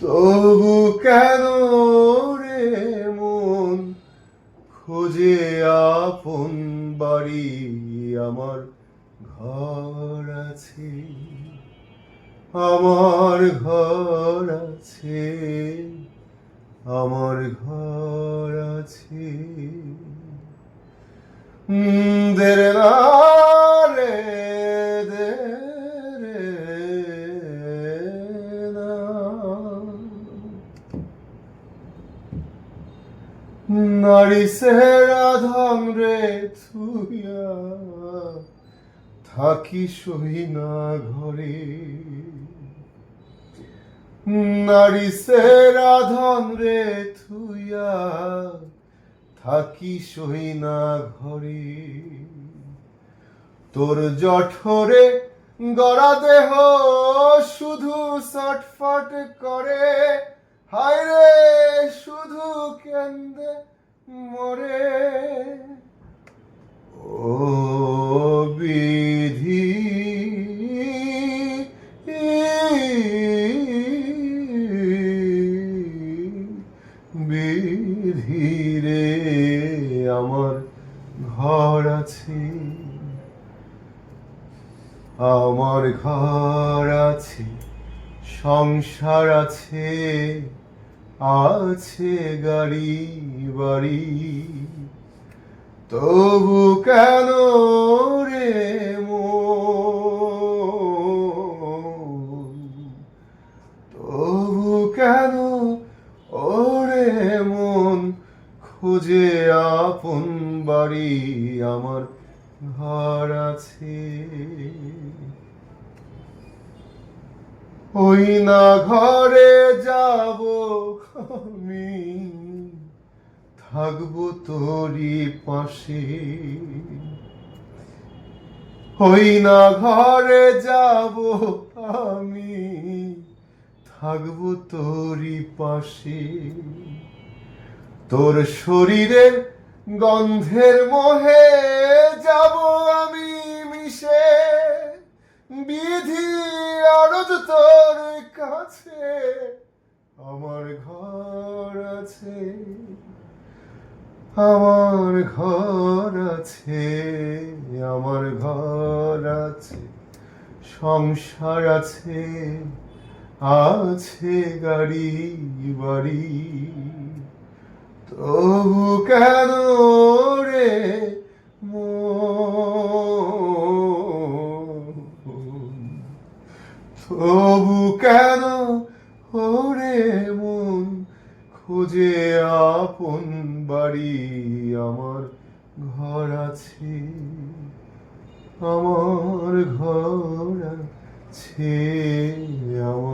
তবু কেন রে মন খোঁজে আপন বাড়ি আমার ঘর আছে আমার ঘর আছে আমার ঘর আছে। উম, নারী সে রাধাম রে থুইয়া থাকি সই না ঘরে। নারী সে রাধাম রে থুইয়া থাকি সই না ঘরে। তোর জঠরে গড়া দেহ শুধু সটফট করে। হায় রে, শুধু কেন্দে মরে। ও বিধি বিধি রে আমার ঘর আছে। আমার ঘর আছে সংসার আছে। আছে গাড়ি, বাড়ি। তবু কেন রে তবু কেন ওরে মন? খুঁজে আপন বাড়ি আমার ঘর আছে। ওই না ঘরে যাব আমি। থাকব তোরই পাশে। ওই না ঘরে যাব আমি। থাকব তোরই পাশে। তোর শরীরের গন্ধের মোহে তোর কাছে, আমার ঘর আছে, আমার ঘর আছে, আমার ঘর আছে, সংসার আছে আছে গাড়ি, বাড়ি। তবু কেন রে মন তবু কেন ওরে মন খোঁজে আপন বাড়ি আমার ঘর আছে? আমার ঘর আছে আমার